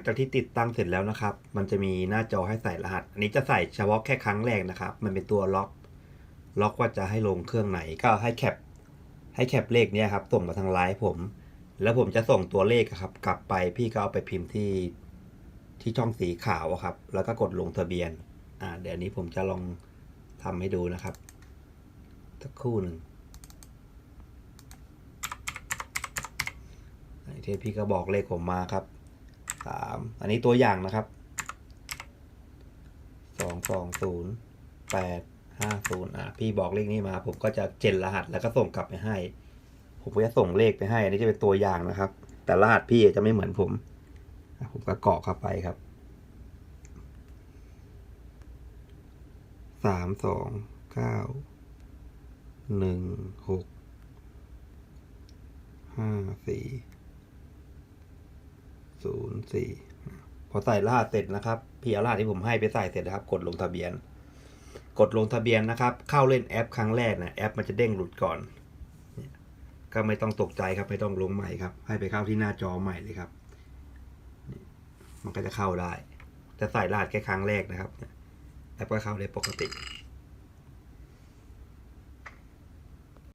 งจากที่ติดตั้งเสร็จแล้วนะครับ มันจะมีหน้าจอให้ใส่รหัส อันนี้จะใส่เฉพาะแค่ครั้งแรกนะครับ มันเป็นตัวล็อก ล็อกว่าจะให้ลงเครื่องไหน ก็ให้แคป ให้แคปเลขเนี่ยครับ ส่งมาทางไลน์ผม แล้วผมจะส่งตัวเลขครับ กลับไปพี่ก็เอาไปพิมพ์ที่ที่ช่องสีขาวอะครับ แล้วก็กดลงทะเบียน อ่า เดี๋ยวนี้ผมจะลองทำให้ดูนะครับ สักครู่หนึ่งอันนี้พี่ก็บอกเลขผมมาครับ สามอันนี้ตัวอย่างนะครับสองสองศูนย์แปดห้าศูนย์อะพี่บอกเลขนี้มา ผมก็จะเจนรหัสแล้วก็ส่งกลับไปให้ ผมก็จะส่งเลขไปให้ อันนี้จะเป็นตัวอย่างนะครับ แต่รหัสพี่จะไม่เหมือนผม ผมก็กรอกเข้าไปครับสามสองเก้าหนึ่งหกห้าสี่ ศูนย์สี่พอใส่รหัสเสร็จนะครับพี่เอารหัสที่ผมให้ไปใส่เสร็จนะครับ กดลงทะเบียน กดลงทะเบียนนะครับ เข้าเล่นแอปครั้งแรกนะแอปมันจะเด้งหลุดก่อน ก็ไม่ต้องตกใจครับไม่ต้องลงใหม่ครับ ให้ไปเข้าที่หน้าจอใหม่เลยครับ มันก็จะเข้าได้จะใส่รหัสแค่ครั้งแรกนะครับแอปก็เข้าได้ปกติ